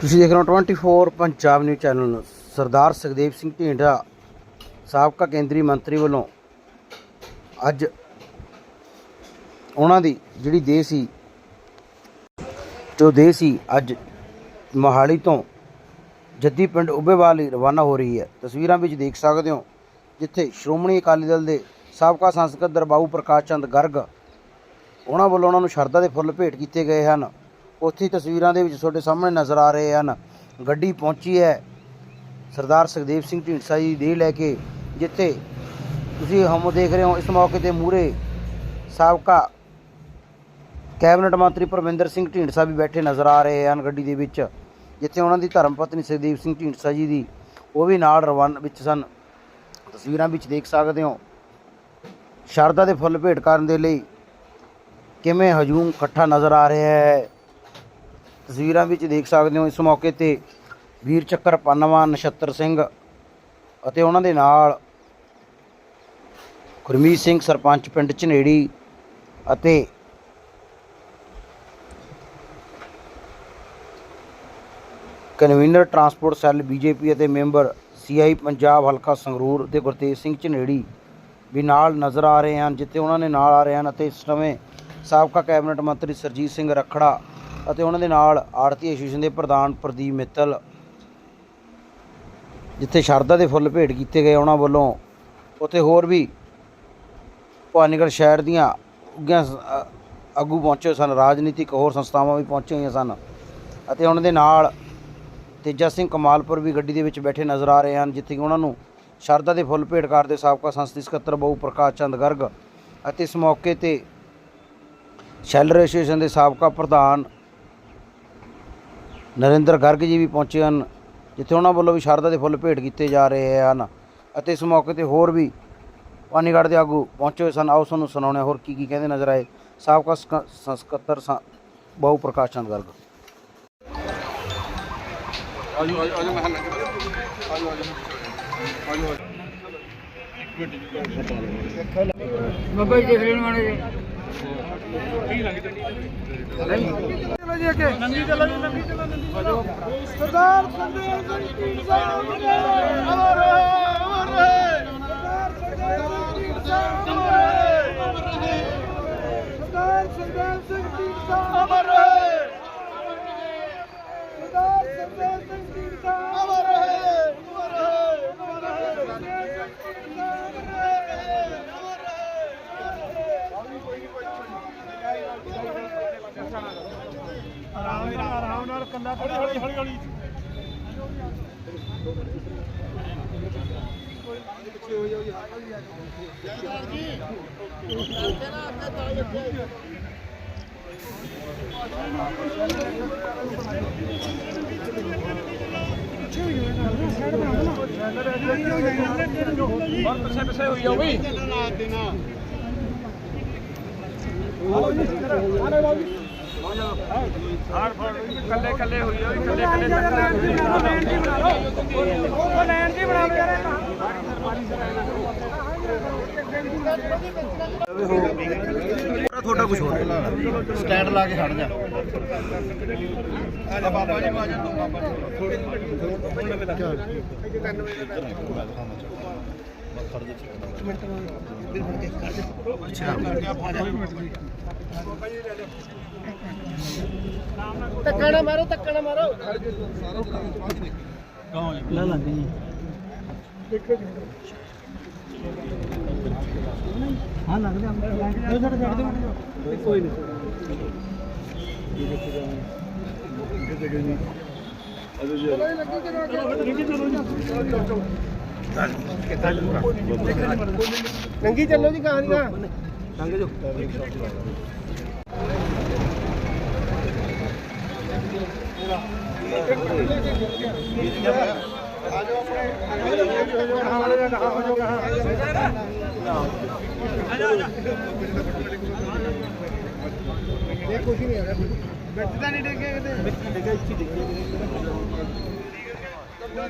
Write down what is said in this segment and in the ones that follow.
ਤੁਸੀਂ ਦੇਖ ਰਹੇ ਹੋ 24 ਪੰਜਾਬ ਨਿਊਜ਼ ਚੈਨਲ ਨੂੰ ਸਰਦਾਰ ਸੁਖਦੇਵ ਸਿੰਘ ਢੀਂਡਸਾ ਸਾਬਕਾ ਕੇਂਦਰੀ ਮੰਤਰੀ ਵੱਲੋਂ ਅੱਜ ਉਹਨਾਂ ਦੀ ਜਿਹੜੀ ਦੇਹ ਸੀ, ਜੋ ਦੇਹ ਸੀ ਅੱਜ ਮੋਹਾਲੀ ਤੋਂ ਜੱਦੀ ਪਿੰਡ ਉੱਬੇਵਾਲ ਲਈ ਰਵਾਨਾ ਹੋ ਰਹੀ ਹੈ। ਤਸਵੀਰਾਂ ਵਿੱਚ ਦੇਖ ਸਕਦੇ ਹੋ, ਜਿੱਥੇ ਸ਼੍ਰੋਮਣੀ ਅਕਾਲੀ ਦਲ ਦੇ ਸਾਬਕਾ ਸੰਸਦ ਦਰਬਾਊ ਪ੍ਰਕਾਸ਼ ਚੰਦ ਗਰਗ, ਉਹਨਾਂ ਵੱਲੋਂ ਉਹਨਾਂ ਨੂੰ ਸ਼ਰਧਾ ਦੇ ਫੁੱਲ ਭੇਟ ਕੀਤੇ ਗਏ ਹਨ। ਉੱਥੇ ਤਸਵੀਰਾਂ ਦੇ ਵਿੱਚ ਤੁਹਾਡੇ ਸਾਹਮਣੇ ਨਜ਼ਰ ਆ ਰਹੇ ਹਨ। ਗੱਡੀ ਪਹੁੰਚੀ ਹੈ। ਸਰਦਾਰ ਸੁਖਦੇਵ ਸਿੰਘ ਢੀਂਡਸਾ ਜੀ ਦੇ ਲੈ ਕੇ, ਜਿੱਥੇ ਤੁਸੀਂ ਹਮ ਦੇਖ ਰਹੇ ਹੋ, ਇਸ ਮੌਕੇ ਤੇ ਮੂਰੇ ਸਾਬਕਾ ਕੈਬਨਿਟ ਮੰਤਰੀ ਪਰਮਿੰਦਰ ਸਿੰਘ ਢੀਂਡਸਾ ਵੀ ਬੈਠੇ ਨਜ਼ਰ ਆ ਰਹੇ ਹਨ ਗੱਡੀ ਦੇ ਵਿੱਚ, ਜਿੱਥੇ ਉਹਨਾਂ ਦੀ ਧਰਮ ਪਤਨੀ ਸੁਖਦੇਵ ਸਿੰਘ ਢੀਂਡਸਾ ਜੀ ਦੀ ਉਹ ਵੀ ਨਾਲ ਰਵਾਨ ਵਿੱਚ ਸਨ। ਤਸਵੀਰਾਂ ਵਿੱਚ ਦੇਖ ਸਕਦੇ ਹੋ। ਸ਼ਰਧਾ ਦੇ ਫੁੱਲ ਭੇਟ ਕਰਨ ਦੇ ਲਈ ਕਿਵੇਂ ਹਜੂਮ ਇਕੱਠਾ ਨਜ਼ਰ ਆ ਰਿਹਾ ਹੈ। ਤਸਵੀਰਾਂ ਵਿੱਚ ਦੇਖ ਸਕਦੇ ਹੋ ਇਸ ਮੌਕੇ ਤੇ ਵੀਰ ਚੱਕਰ ਪੰਨਵਾ, ਨਛੱਤਰ ਸਿੰਘ ਅਤੇ ਉਹਨਾਂ ਦੇ ਨਾਲ ਗੁਰਮੀਤ ਸਿੰਘ, ਸਰਪੰਚ ਪਿੰਡ ਝਨੇੜੀ ਅਤੇ ਕਨਵੀਨਰ ਟਰਾਂਸਪੋਰਟ ਸੈੱਲ ਬੀਜੇਪੀ ਅਤੇ ਮੈਂਬਰ ਸੀਆਈ ਪੰਜਾਬ ਹਲਕਾ ਸੰਗਰੂਰ ਤੇ ਗੁਰਤੇਜ ਸਿੰਘ ਝਨੇੜੀ ਵੀ ਨਾਲ ਨਜ਼ਰ ਆ ਰਹੇ ਹਨ, ਜਿੱਥੇ ਉਹਨਾਂ ਨੇ ਨਾਲ ਆ ਰਹੇ ਹਨ ਅਤੇ ਇਸ ਸਮੇਂ ਸਾਬਕਾ ਕੈਬਨਿਟ ਮੰਤਰੀ ਸਰਜੀਤ ਸਿੰਘ ਰਖੜਾ ਅਤੇ ਉਹਨਾਂ ਦੇ ਨਾਲ ਆੜਤੀ ਐਸੋਸੀਏਸ਼ਨ ਦੇ ਪ੍ਰਧਾਨ ਪ੍ਰਦੀਪ ਮਿੱਤਲ, ਜਿੱਥੇ ਸ਼ਰਧਾ ਦੇ ਫੁੱਲ ਭੇਟ ਕੀਤੇ ਗਏ ਉਹਨਾਂ ਵੱਲੋਂ, ਉੱਥੇ ਹੋਰ ਵੀ ਭਵਾਨੀਗੜ੍ਹ ਸ਼ਹਿਰ ਦੀਆਂ ਉੱਗੀਆਂ ਆਗੂ ਪਹੁੰਚੇ ਸਨ, ਰਾਜਨੀਤਿਕ ਹੋਰ ਸੰਸਥਾਵਾਂ ਵੀ ਪਹੁੰਚੀਆਂ ਹੋਈਆਂ ਸਨ ਅਤੇ ਉਹਨਾਂ ਦੇ ਨਾਲ ਤੇਜਾ ਸਿੰਘ ਕਮਾਲਪੁਰ ਵੀ ਗੱਡੀ ਦੇ ਵਿੱਚ ਬੈਠੇ ਨਜ਼ਰ ਆ ਰਹੇ ਹਨ, ਜਿੱਥੇ ਕਿ ਉਹਨਾਂ ਨੂੰ ਸ਼ਰਧਾ ਦੇ ਫੁੱਲ ਭੇਟ ਕਰਦੇ ਸਾਬਕਾ ਸੰਸਦੀ ਸਕੱਤਰ ਬਹੁ ਪ੍ਰਕਾਸ਼ ਚੰਦ ਗਰਗ ਅਤੇ ਇਸ ਮੌਕੇ ਤੇ ਸ਼ੈਲਰ ਐਸੋਸੀਏਸ਼ਨ ਦੇ ਸਾਬਕਾ ਪ੍ਰਧਾਨ ਨਰਿੰਦਰ ਗਰਗ ਜੀ ਵੀ ਪਹੁੰਚੇ ਹਨ ਜਿੱਥੇ ਉਹਨਾਂ ਵੱਲੋਂ ਵੀ ਸ਼ਰਧਾ ਦੇ ਫੁੱਲ ਭੇਟ ਕੀਤੇ ਜਾ ਰਹੇ ਹਨ ਅਤੇ ਇਸ ਮੌਕੇ ਤੇ ਹੋਰ ਵੀ ਪਾਨੀਗੜ੍ਹ ਦੇ ਆਗੂ ਪਹੁੰਚੇ ਹੋਏ ਸਨ। ਆਓ ਤੁਹਾਨੂੰ ਸੁਣਾਉਣੇ ਹੋਰ ਕੀ ਕੀ ਕਹਿੰਦੇ ਨਜ਼ਰ ਆਏ। ਸਾਬਕਾ ਸਕ- ਸੰਸਕੱਤਰ ਸਾ- ਬਹੁ ਪ੍ਰਕਾਸ਼ ਚੰਦ ਗਰਗ। ਬਾਬਾ ਜੀ ਦੇਖ ਲੈਣ ਵਾਲੇ ਜੀ। ਸਰਦਾਰ ਸੰਦੇਸ਼ ਸਿੰਘ ਢੀਂਡਸਾ ਅਮਰ ਰਹੇ ਅਮਰ ਰਹੇ ਸਰਦਾਰ ਸੰਦੇਸ਼ ਸਿੰਘ ਢੀਂਡਸਾ ਅਮਰ ਰਹੇ ਸਰਦਾਰ ਸੰਦੇਸ਼ ਸਿੰਘ ਢੀਂਡਸਾ ਅਮਰ ਰਹੇ ਸਰਦਾਰ ਸੰਦੇਸ਼ ਸਿੰਘ ਢੀਂਡਸਾ ਅਮਰ ਰਹੇ ਅਮਰ ਰਹੇ ਅਮਰ ਰਹੇ ਸੰਦੇਸ਼ ਸਿੰਘ ਢੀਂਡਸਾ ਅਮਰ ਰਹੇ ਅਮਰ ਆਰਾਮ ਨਾਲ ਆਰਾਮ ਨਾਲ ਕੰਨਾ ਹੌਲੀ ਹੌਲੀ ਹੌਲੀ ਕੱਲੇ ਕੱਲੇ ਹੋਈ ਹੋਈ ਕੱਲੇ ਕੱਲੇ ਉਹ ਲੈਣ ਦੀ ਬਣਾ ਯਾਰ ਤੁਹਾਡਾ ਕੁਝ ਹੋਰ। ਸਟੈਂਡ ਲਾ ਕੇ ਖੜ ਜਾ। ਆ ਬਾਬਾ ਜੀ ਬਾਜਾ ਤੋਂ ਬਾਬਾ ਧੱਕਾ ਨਾ ਮਾਰੋ ਧੱਕਾ ਨਾ ਮਾਰੋ। ਲੈ ਲਾਂਗੇ ਜੀ। ਹਾਂ ਲੱਗਦਾ ਅੰਦਰ ਛੱਡ ਛੱਡ ਦਿਓ। ਕੋਈ ਨਹੀਂ। ਨੰਗੀ ਚੱਲੋ ਜੀ ਕਹਾਣੀਆਂ ਲੰਘ ਜਾਓ। ਇਹ ਕੁਝ ਨਹੀਂ ਹੈਗਾ ਬੈਠ ਤਾਂ ਨਹੀਂ। ਡਿੱਗੇ ਕਿਤੇ ਡਿੱਗਾ ਇੱਥੇ ਡਿੱਗੇ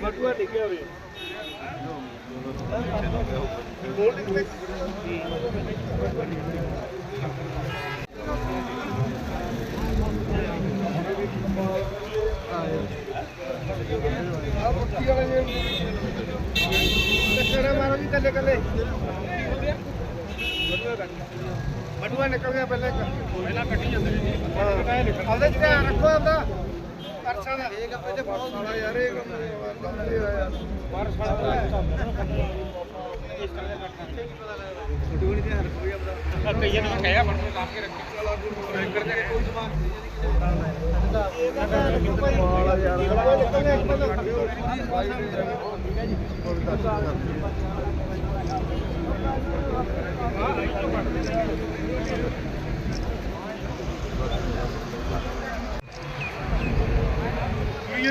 ਬਟੂਆ ਡਿੱਗਿਆ ਹੋਵੇ ਹੋਰ ਡਿੱਗੇ ਕੱਲੇ। ਕੱਲੇ ਬਟੂਆ ਨਿਕਲ ਗਿਆ ਪਹਿਲਾਂ ਇੱਕ। ਪਹਿਲਾਂ ਕੱਢੀ ਜਾਂਦੇ ਨੇ ਹਾਂ। ਉਹਦੇ ਚ ਧਿਆਨ ਰੱਖੋ ਆਪਦਾ। ਪਰਸਾ ਦਾ। ਇਹ ਗੱਪੇ ਤੇ ਬਹੁਤ ਸਾਲਾ ਯਾਰ ਇਹ ਕੰਮ ਹੋਇਆ। ਯਾਰ। ਬਾਹਰ ਸਾਲਾ ਕਈਆਂ ਨੂੰ ਕਹਿਆ ਬਣ ਲਾ ਕੇ ਰੱਖੀ। ਬੈਂਕਰ ਦੇ ਕੋਈ ਸਮਾਨ ਚਲੋ ਜੀ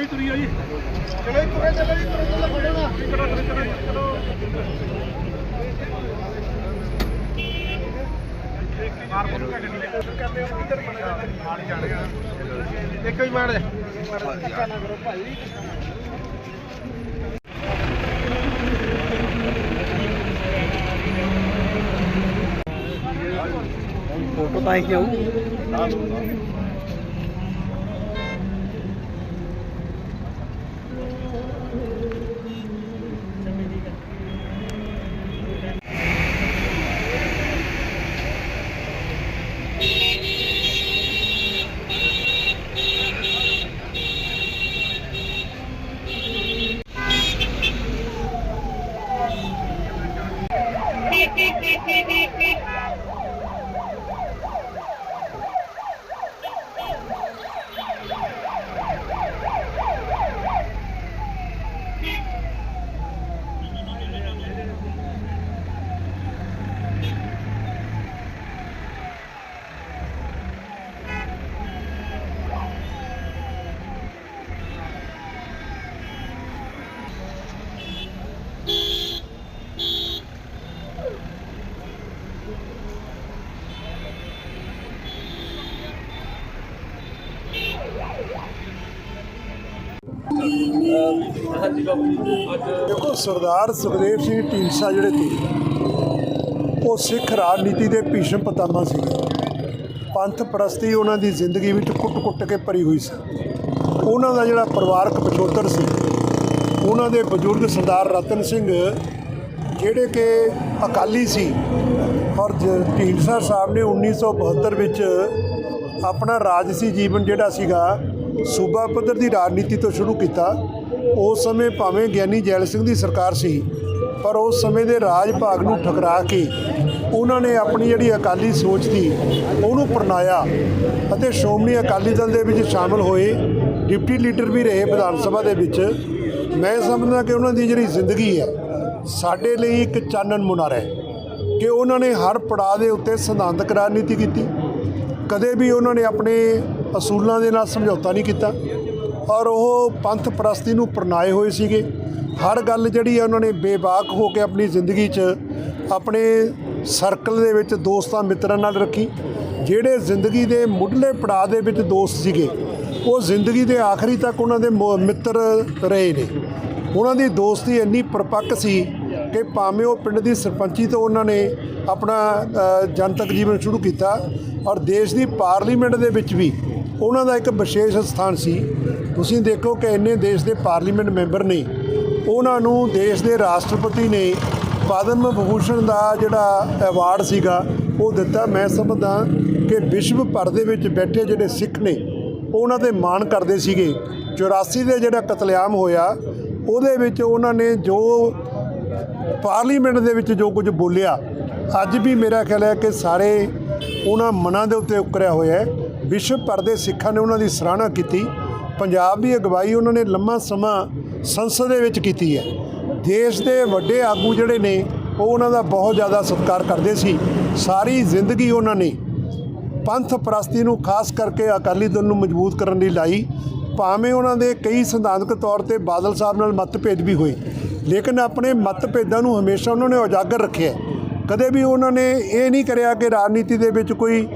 ਤੁਰੇ ਚੱਲੋ ਜੀ ਤੁਰੇ ਚੱਲੋ ਫੜੇਗਾ ਇੱਕ ਹੀ ਮਾਰ ਦੇ। ਧੱਕਾ ਨਾ ਕਰੋ ਭਾਈ Obrigado. ਤਾਂ ਦੇਖੋ, ਸਰਦਾਰ ਸੁਖਦੇਵ ਸਿੰਘ ਢੀਂਡਸਾ ਜਿਹੜੇ ਸੀ, ਉਹ ਸਿੱਖ ਰਾਜਨੀਤੀ ਦੇ ਭੀਸ਼ਮ ਪਤਾਮਾ ਸੀ। ਪੰਥ ਪ੍ਰਸਤੀ ਉਹਨਾਂ ਦੀ ਜ਼ਿੰਦਗੀ ਵਿੱਚ ਕੁੱਟ-ਕੁੱਟ ਕੇ ਭਰੀ ਹੋਈ ਸੀ। ਉਹਨਾਂ ਦਾ ਜਿਹੜਾ ਪਰਿਵਾਰਕ ਪਿਛੋਤਰ ਸੀ, ਉਹਨਾਂ ਦੇ ਬਜ਼ੁਰਗ ਸਰਦਾਰ ਰਤਨ ਸਿੰਘ, ਜਿਹੜੇ ਕਿ ਅਕਾਲੀ ਸੀ, ਔਰ ਜ- ਢੀਂਡਸਾ ਸਾਹਿਬ ਨੇ 1972 ਵਿੱਚ ਆਪਣਾ ਰਾਜਸੀ ਜੀਵਨ ਜਿਹੜਾ ਸੀਗਾ ਸੂਬਾ ਪੱਧਰ ਦੀ ਰਾਜਨੀਤੀ ਤੋਂ ਸ਼ੁਰੂ ਕੀਤਾ। ਉਸ ਸਮੇਂ ਭਾਵੇਂ ਗਿਆਨੀ ਜੈਲ ਸਿੰਘ ਦੀ ਸਰਕਾਰ ਸੀ, ਪਰ ਉਸ ਸਮੇਂ ਦੇ ਰਾਜ ਭਾਗ ਨੂੰ ਠਕਰਾ ਕੇ ਉਹਨਾਂ ਨੇ ਆਪਣੀ ਜਿਹੜੀ ਅਕਾਲੀ ਸੋਚ ਸੀ, ਉਹਨੂੰ ਪਰਨਾਇਆ ਅਤੇ ਸ਼੍ਰੋਮਣੀ ਅਕਾਲੀ ਦਲ ਦੇ ਵਿੱਚ ਸ਼ਾਮਲ ਹੋਏ। ਡਿਪਟੀ ਲੀਡਰ ਵੀ ਰਹੇ ਵਿਧਾਨ ਸਭਾ ਦੇ ਵਿੱਚ। ਮੈਂ ਸਮਝਦਾ ਕਿ ਉਹਨਾਂ ਦੀ ਜਿਹੜੀ ਜ਼ਿੰਦਗੀ ਹੈ, ਸਾਡੇ ਲਈ ਇੱਕ ਚਾਨਣ ਮੁਨਾਰਾ ਹੈ ਕਿ ਉਹਨਾਂ ਨੇ ਹਰ ਪੜਾਅ ਦੇ ਉੱਤੇ ਸਿਧਾਂਤਕ ਰਾਜਨੀਤੀ ਕੀਤੀ। ਕਦੇ ਵੀ ਉਹਨਾਂ ਨੇ ਆਪਣੇ ਅਸੂਲਾਂ ਦੇ ਨਾਲ ਸਮਝੌਤਾ ਨਹੀਂ ਕੀਤਾ। ਔਰ ਉਹ ਪੰਥ ਪ੍ਰਸਤੀ ਨੂੰ ਪਰਨਾਏ ਹੋਏ ਸੀਗੇ। ਹਰ ਗੱਲ ਜਿਹੜੀ ਆ, ਉਹਨਾਂ ਨੇ ਬੇਬਾਕ ਹੋ ਕੇ ਆਪਣੀ ਜ਼ਿੰਦਗੀ 'ਚ ਆਪਣੇ ਸਰਕਲ ਦੇ ਵਿੱਚ ਦੋਸਤਾਂ ਮਿੱਤਰਾਂ ਨਾਲ ਰੱਖੀ। ਜਿਹੜੇ ਜ਼ਿੰਦਗੀ ਦੇ ਮੁੱਢਲੇ ਪੜਾਅ ਦੇ ਵਿੱਚ ਦੋਸਤ ਸੀਗੇ, ਉਹ ਜ਼ਿੰਦਗੀ ਦੇ ਆਖਰੀ ਤੱਕ ਉਹਨਾਂ ਦੇ ਮੋ- ਮਿੱਤਰ ਰਹੇ ਨੇ। ਉਹਨਾਂ ਦੀ ਦੋਸਤੀ ਇੰਨੀ ਪਰਪੱਕ ਸੀ ਕਿ ਭਾਵੇਂ ਉਹ ਪਿੰਡ ਦੀ ਸਰਪੰਚੀ ਤੋਂ ਉਹਨਾਂ ਨੇ ਆਪਣਾ ਜਨਤਕ ਜੀਵਨ ਸ਼ੁਰੂ ਕੀਤਾ, ਔਰ ਦੇਸ਼ ਦੀ ਪਾਰਲੀਮੈਂਟ ਦੇ ਵਿੱਚ ਵੀ ਉਹਨਾਂ ਦਾ ਇੱਕ ਵਿਸ਼ੇਸ਼ ਸਥਾਨ ਸੀ। ਤੁਸੀਂ ਦੇਖੋ ਕਿ ਇੰਨੇ ਦੇਸ਼ ਦੇ ਪਾਰਲੀਮੈਂਟ ਮੈਂਬਰ ਨੇ। ਉਹਨਾਂ ਨੂੰ ਦੇਸ਼ ਦੇ ਰਾਸ਼ਟਰਪਤੀ ਨੇ ਪਦਮ ਵਿਭੂਸ਼ਣ ਦਾ ਜਿਹੜਾ ਅਵਾਰਡ ਸੀਗਾ, ਉਹ ਦਿੱਤਾ। ਮੈਂ ਸਮਝਦਾ ਕਿ ਵਿਸ਼ਵ ਭਰ ਦੇ ਵਿੱਚ ਬੈਠੇ ਜਿਹੜੇ ਸਿੱਖ ਨੇ, ਉਹਨਾਂ ਤੇ ਮਾਣ ਕਰਦੇ ਸੀਗੇ। 84 ਦੇ ਜਿਹੜਾ ਕਤਲੇਆਮ ਹੋਇਆ, ਉਹਦੇ ਵਿੱਚ ਉਹਨਾਂ ਨੇ ਜੋ ਪਾਰਲੀਮੈਂਟ ਦੇ ਵਿੱਚ ਜੋ ਕੁਝ ਬੋਲਿਆ, ਅੱਜ ਵੀ ਮੇਰਾ ਖਿਆਲ ਹੈ ਕਿ ਸਾਰੇ ਉਹਨਾਂ ਮਨਾਂ ਦੇ ਉੱਤੇ ਉਕਰਿਆ ਹੋਇਆ ਹੈ। ਵਿਸ਼ਵ ਭਰ ਦੇ ਸਿੱਖਾਂ ਨੇ ਉਹਨਾਂ ਦੀ ਸਰਾਹਨਾ ਕੀਤੀ। ਪੰਜਾਬ ਦੀ ਅਗਵਾਈ ਉਹਨਾਂ ਨੇ ਲੰਮਾ ਸਮਾਂ ਸੰਸਦ ਦੇ ਵਿੱਚ ਕੀਤੀ ਹੈ। ਦੇਸ਼ ਦੇ ਵੱਡੇ ਆਗੂ ਜਿਹੜੇ ਨੇ, ਉਹ ਉਹਨਾਂ ਦਾ ਬਹੁਤ ਜ਼ਿਆਦਾ ਸਤਿਕਾਰ ਕਰਦੇ ਸੀ। ਸਾਰੀ ਜ਼ਿੰਦਗੀ ਉਹਨਾਂ ਨੇ ਪੰਥ ਪ੍ਰਸਤੀ ਨੂੰ ਖਾਸ ਕਰਕੇ ਅਕਾਲੀ ਦਲ ਨੂੰ ਮਜ਼ਬੂਤ ਕਰਨ ਲਈ ਲਾਈ। ਭਾਵੇਂ ਉਹਨਾਂ ਦੇ ਕਈ ਸਿਧਾਂਤਕ ਤੌਰ ਤੇ ਬਾਦਲ ਸਾਹਿਬ ਨਾਲ ਮਤਭੇਦ ਵੀ ਹੋਏ, ਲੇਕਿਨ ਆਪਣੇ ਮਤਭੇਦਾਂ ਨੂੰ ਹਮੇਸ਼ਾ ਉਹਨਾਂ ਨੇ ਉਜਾਗਰ ਰੱਖਿਆ ਕਦੇ ਵੀ ਉਹਨਾਂ ਨੇ ਇਹ ਨਹੀਂ ਕਰਿਆ ਕਿ ਰਾਜਨੀਤੀ ਦੇ ਵਿੱਚ ਕੋਈ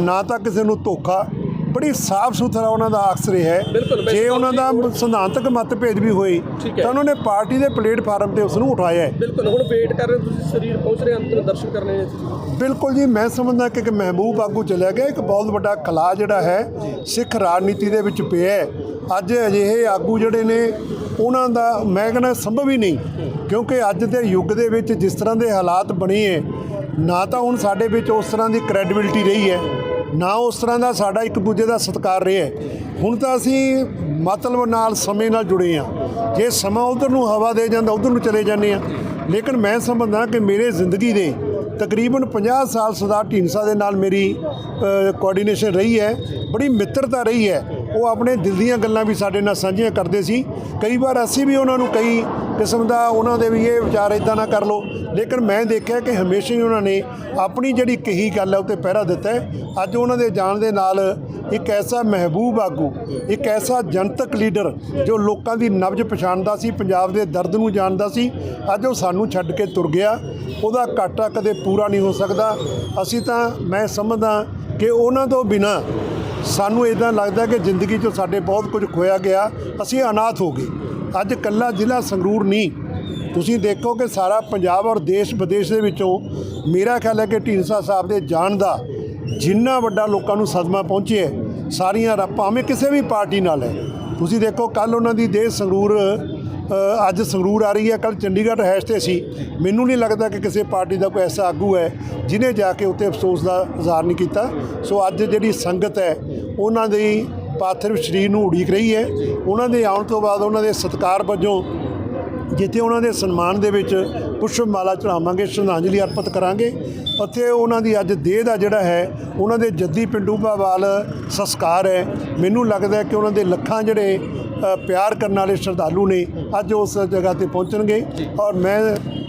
ਨਾ ਤਾਂ ਕਿਸੇ ਨੂੰ ਧੋਖਾ। ਬੜੀ ਸਾਫ਼ ਸੁਥਰਾ ਉਹਨਾਂ ਦਾ ਅਕਸ ਰਿਹਾ ਹੈ। ਜੇ ਉਹਨਾਂ ਦਾ ਸਿਧਾਂਤਕ ਮਤਭੇਦ ਵੀ ਹੋਏ ਤਾਂ ਉਹਨਾਂ ਨੇ ਪਾਰਟੀ ਦੇ ਪਲੇਟਫਾਰਮ ਤੇ ਉਸ ਨੂੰ ਉਠਾਇਆ ਹੈ। ਬਿਲਕੁਲ ਹੁਣ ਵੇਟ ਕਰ ਰਹੇ ਤੁਸੀਂ ਸਰੀਰ ਪਹੁੰਚ ਰਹੇ ਅੰਤਿਮ ਦਰਸ਼ਨ ਕਰਨੇ ਬਿਲਕੁਲ ਜੀ ਮੈਂ ਸਮਝਦਾ ਕਿ ਇੱਕ ਮਹਿਬੂਬ ਆਗੂ ਚਲਿਆ ਗਿਆ ਇੱਕ ਬਹੁਤ ਵੱਡਾ ਕਲਾ ਜਿਹੜਾ ਹੈ ਸਿੱਖ ਰਾਜਨੀਤੀ ਦੇ ਵਿੱਚ ਪਿਆ ਹੈ। ਅੱਜ ਅਜਿਹੇ ਆਗੂ ਜਿਹੜੇ ਨੇ ਉਹਨਾਂ ਦਾ ਮੈਂ ਕਹਿੰਦਾ ਸੰਭਵ ਹੀ ਨਹੀਂ। ਕਿਉਂਕਿ ਅੱਜ ਦੇ ਯੁੱਗ ਦੇ ਵਿੱਚ ਜਿਸ ਤਰ੍ਹਾਂ ਦੇ ਹਾਲਾਤ ਬਣੇ ਹੈ ਨਾ ਤਾਂ ਹੁਣ ਸਾਡੇ ਵਿੱਚ ਉਸ ਤਰ੍ਹਾਂ ਦੀ ਕ੍ਰੈਡੀਬਿਲਟੀ ਰਹੀ ਹੈ ਨਾ ਉਸ ਤਰ੍ਹਾਂ ਦਾ ਸਾਡਾ ਇੱਕ ਦੂਜੇ ਦਾ ਸਤਿਕਾਰ ਰਿਹਾ ਹੁਣ ਤਾਂ ਅਸੀਂ ਮਤਲਬ ਨਾਲ, ਸਮੇਂ ਨਾਲ ਜੁੜੇ ਆ। ਜੇ ਸਮਾਂ ਉਧਰ ਨੂੰ ਹਵਾ ਦੇ ਜਾਂਦਾ, ਉਧਰ ਨੂੰ ਚਲੇ ਜਾਂਦੇ ਆ। ਲੇਕਿਨ ਮੈਂ ਸਮਝਦਾ ਕਿ ਮੇਰੇ ਜ਼ਿੰਦਗੀ ਦੇ ਤਕਰੀਬਨ 50 ਸਾਲ ਸਰਦਾਰ ਢੀਂਡਸਾ ਦੇ ਨਾਲ ਮੇਰੀ ਕੋਆਰਡੀਨੇਸ਼ਨ ਰਹੀ ਹੈ ਬੜੀ ਮਿੱਤਰਤਾ ਰਹੀ ਹੈ ਉਹ ਆਪਣੇ ਦਿਲ ਦੀਆਂ ਗੱਲਾਂ ਵੀ ਸਾਡੇ ਨਾਲ ਸਾਂਝੀਆਂ ਕਰਦੇ ਸੀ। ਕਈ ਵਾਰ ਅਸੀਂ ਵੀ ਉਹਨਾਂ ਨੂੰ ਕਈ ਕਿਸਮ ਦਾ ਉਹਨਾਂ ਦੇ ਵੀ ਇਹ ਵਿਚਾਰ ਇਦਾਂ ਨਾ ਕਰ ਲਓ। ਲੇਕਿਨ ਮੈਂ ਦੇਖਿਆ ਕਿ ਹਮੇਸ਼ਾ ਹੀ ਉਹਨਾਂ ਨੇ ਆਪਣੀ ਜਿਹੜੀ ਕਹੀ ਗੱਲ ਹੈ ਉੱਤੇ ਪਹਿਰਾ ਦਿੱਤਾ ਅੱਜ ਉਹਨਾਂ ਦੇ ਜਾਣ ਦੇ ਨਾਲ ਇੱਕ ਐਸਾ ਮਹਿਬੂਬ ਆਗੂ, ਇੱਕ ਐਸਾ ਜਨਤਕ ਲੀਡਰ ਜੋ ਲੋਕਾਂ ਦੀ ਨਬਜ ਪਛਾਣਦਾ ਸੀ, ਪੰਜਾਬ ਦੇ ਦਰਦ ਨੂੰ ਜਾਣਦਾ ਸੀ, ਅੱਜ ਉਹ ਸਾਨੂੰ ਛੱਡ ਕੇ ਤੁਰ ਗਿਆ। ਉਹਦਾ ਘਾਟਾ ਕਦੇ ਪੂਰਾ ਨਹੀਂ ਹੋ ਸਕਦਾ। ਅਸੀਂ ਤਾਂ, ਮੈਂ ਸਮਝਦਾ ਕਿ ਉਹਨਾਂ ਤੋਂ ਬਿਨਾ ਸਾਨੂੰ ਇਦਾਂ ਲੱਗਦਾ ਕਿ ਜ਼ਿੰਦਗੀ 'ਚੋਂ ਸਾਡੇ ਬਹੁਤ ਕੁਝ ਖੋਇਆ ਗਿਆ, ਅਸੀਂ ਅਨਾਥ ਹੋ ਗਏ। ਅੱਜ ਕੱਲਾ ਜ਼ਿਲ੍ਹਾ ਸੰਗਰੂਰ ਨਹੀਂ। ਤੁਸੀਂ ਦੇਖੋ ਕਿ ਸਾਰਾ ਪੰਜਾਬ ਔਰ ਦੇਸ਼ ਵਿਦੇਸ਼ ਦੇ ਵਿੱਚੋਂ ਮੇਰਾ ਖਿਆਲ ਹੈ ਕਿ ਢੀਂਡਸਾ ਸਾਹਿਬ ਦੇ ਜਾਣ ਦਾ ਜਿੰਨਾ ਵੱਡਾ ਲੋਕਾਂ ਨੂੰ ਸਦਮਾ ਪਹੁੰਚਿਆ ਸਾਰੀਆਂ ਰ- ਭਾਵੇਂ ਕਿਸੇ ਵੀ ਪਾਰਟੀ ਨਾਲ ਹੈ। ਤੁਸੀਂ ਦੇਖੋ ਕੱਲ ਉਹਨਾਂ ਦੀ ਦੇਸ਼ ਸੰਗਰੂਰ ਅੱਜ ਸੰਗਰੂਰ ਆ ਰਹੀ ਹੈ। ਕੱਲ ਚੰਡੀਗੜ੍ਹ ਰਹਿਸ਼ ਤੇ ਸੀ। ਮੈਨੂੰ ਨਹੀਂ ਲੱਗਦਾ ਕਿ ਕਿਸੇ ਪਾਰਟੀ ਦਾ ਕੋਈ ਐਸਾ ਆਗੂ ਹੈ ਜਿਨੇ ਜਾ ਕੇ ਉੱਥੇ ਅਫਸੋਸ ਦਾ ਇਜ਼ਹਾਰ ਨਹੀਂ ਕੀਤਾ। ਸੋ ਅੱਜ ਜਿਹੜੀ ਸੰਗਤ ਹੈ ਉਹਨਾਂ ਦੀ ਪਾਰਥਿਵ ਸਰੀਰ ਨੂੰ ਉਡੀਕ ਰਹੀ ਹੈ। ਉਹਨਾਂ ਦੇ ਆਉਣ ਤੋਂ ਬਾਅਦ ਉਹਨਾਂ ਦੇ ਸਤਿਕਾਰ ਵਜੋਂ ਜਿੱਥੇ ਉਹਨਾਂ ਦੇ ਸਨਮਾਨ ਦੇ ਵਿੱਚ ਪੁਸ਼ਪ ਮਾਲਾ ਚੜਾਵਾਂਗੇ ਸ਼ਰਧਾਂਜਲੀ ਅਰਪਿਤ ਕਰਾਂਗੇ, ਉੱਥੇ ਉਹਨਾਂ ਦੀ ਅੱਜ ਦੇਹ ਦਾ ਜਿਹੜਾ ਹੈ, ਉਹਨਾਂ ਦੇ ਜੱਦੀ ਪਿੰਡੂਬਾਵਾਲ ਸੰਸਕਾਰ ਹੈ। ਮੈਨੂੰ ਲੱਗਦਾ ਹੈ ਕਿ ਉਹਨਾਂ ਦੇ ਲੱਖਾਂ ਜਿਹੜੇ ਪਿਆਰ ਕਰਨ ਵਾਲੇ ਸ਼ਰਧਾਲੂ ਨੇ ਅੱਜ ਉਸ ਜਗ੍ਹਾ ਤੇ ਪਹੁੰਚਣਗੇ। ਔਰ ਮੈਂ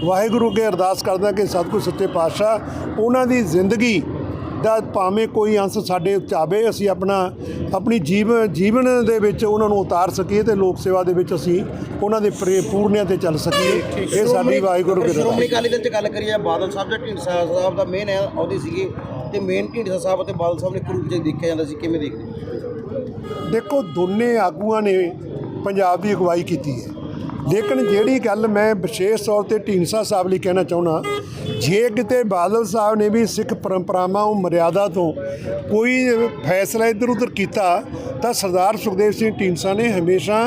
ਵਾਹਿਗੁਰੂ ਅੱਗੇ ਅਰਦਾਸ ਕਰਦਾ ਕਿ ਸਤਿਗੁਰ ਸੱਚੇ ਪਾਤਸ਼ਾਹ ਉਹਨਾਂ ਦੀ ਜ਼ਿੰਦਗੀ ਦਾ ਭਾਵੇਂ ਕੋਈ ਅੰਸ਼ ਸਾਡੇ ਉੱਤੇ ਆਵੇ ਅਸੀਂ ਆਪਣਾ ਆਪਣੀ ਜੀਵਨ ਜੀਵਨ ਦੇ ਵਿੱਚ ਉਹਨਾਂ ਨੂੰ ਉਤਾਰ ਸਕੀਏ ਤੇ ਲੋਕ ਸੇਵਾ ਦੇ ਵਿੱਚ ਅਸੀਂ ਉਹਨਾਂ ਦੇ ਪ੍ਰੇ ਪੂਰਨਿਆਂ ਤੇ ਚੱਲ ਸਕੀਏ। ਇਹ ਸਾਡੀ ਵਾਹਿਗੁਰੂ ਦੀ ਸ਼੍ਰੋਮਣੀ ਅਰਦਾਸ ਅਕਾਲੀ ਦਲ ਚ ਗੱਲ ਕਰੀਏ ਬਾਦਲ ਸਾਹਿਬ ਜਾਂ ਢੀਂਡਸਾ ਸਾਹਿਬ ਦਾ ਮੇਨ ਹੈ ਆਉਂਦੇ ਸੀਗੇ ਤੇ ਮੇਨ ਢੀਂਡਸਾ ਸਾਹਿਬ ਅਤੇ ਬਾਦਲ ਸਾਹਿਬ ਨੇ ਇੱਕ ਰੂਪ ਚ ਦੇਖਿਆ ਜਾਂਦਾ ਸੀ ਕਿਵੇਂ ਦੇਖਦੇ? ਦੇਖੋ ਦੋਨੇ ਆਗੂਆਂ ਨੇ ਪੰਜਾਬ ਦੀ ਅਗਵਾਈ ਕੀਤੀ ਹੈ। ਲੇਕਿਨ ਜਿਹੜੀ ਗੱਲ ਮੈਂ ਵਿਸ਼ੇਸ਼ ਤੌਰ ਤੇ ਢੀਂਡਸਾ ਸਾਹਿਬ ਲਈ ਕਹਿਣਾ ਚਾਹੁੰਦਾ, ਜੇ ਕਿਤੇ ਬਾਦਲ ਸਾਹਿਬ ਨੇ ਵੀ ਸਿੱਖ ਪਰੰਪਰਾਵਾਂ ਉਹ ਮਰਿਆਦਾ ਤੋਂ ਕੋਈ ਫੈਸਲਾ ਇੱਧਰ ਉੱਧਰ ਕੀਤਾ, ਤਾਂ ਸਰਦਾਰ ਸੁਖਦੇਵ ਸਿੰਘ ਢੀਂਡਸਾ ਨੇ ਹਮੇਸ਼ਾ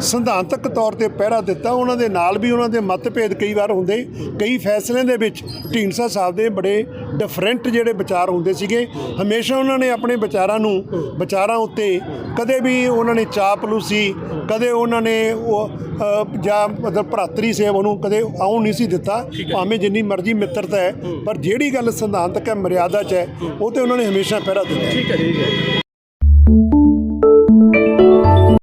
ਸਿਧਾਂਤਕ ਤੌਰ ਤੇ ਪਹਿਰਾ ਦਿੱਤਾ। ਉਹਨਾਂ ਦੇ ਨਾਲ ਵੀ ਉਹਨਾਂ ਦੇ ਮਤਭੇਦ ਕਈ ਵਾਰ ਹੁੰਦੇ, ਕਈ ਫੈਸਲਿਆਂ ਦੇ ਵਿੱਚ ਢੀਂਡਸਾ ਸਾਹਿਬ ਦੇ ਬੜੇ ਡਿਫਰੈਂਟ ਜਿਹੜੇ ਵਿਚਾਰ ਹੁੰਦੇ ਸੀਗੇ। ਹਮੇਸ਼ਾ ਉਹਨਾਂ ਨੇ ਆਪਣੇ ਵਿਚਾਰਾਂ ਨੂੰ, ਵਿਚਾਰਾਂ ਉੱਤੇ ਕਦੇ ਵੀ ਉਹਨਾਂ ਨੇ ਚਾਪਲੂਸੀ ਕਦੇ ਉਹਨਾਂ ਨੇ ਉਹ ਜਾਂ ਮਤਲਬ ਭਰਾਤਰੀ ਸੇਵ ਉਹਨੂੰ ਕਦੇ ਆਉਣ ਨਹੀਂ ਸੀ ਦਿੱਤਾ ਭਾਵੇਂ ਜਿੰਨੀ ਮਰਜ਼ੀ ਮਿੱਤਰਤਾ ਹੈ ਪਰ ਜਿਹੜੀ ਗੱਲ ਸਿਧਾਂਤਕ ਹੈ ਮਰਿਆਦਾ 'ਚ ਹੈ ਉਹ ਤੇ ਉਹਨਾਂ ਨੇ ਹਮੇਸ਼ਾ ਪਹਿਰਾ ਦਿੱਤਾ ਠੀਕ ਹੈ।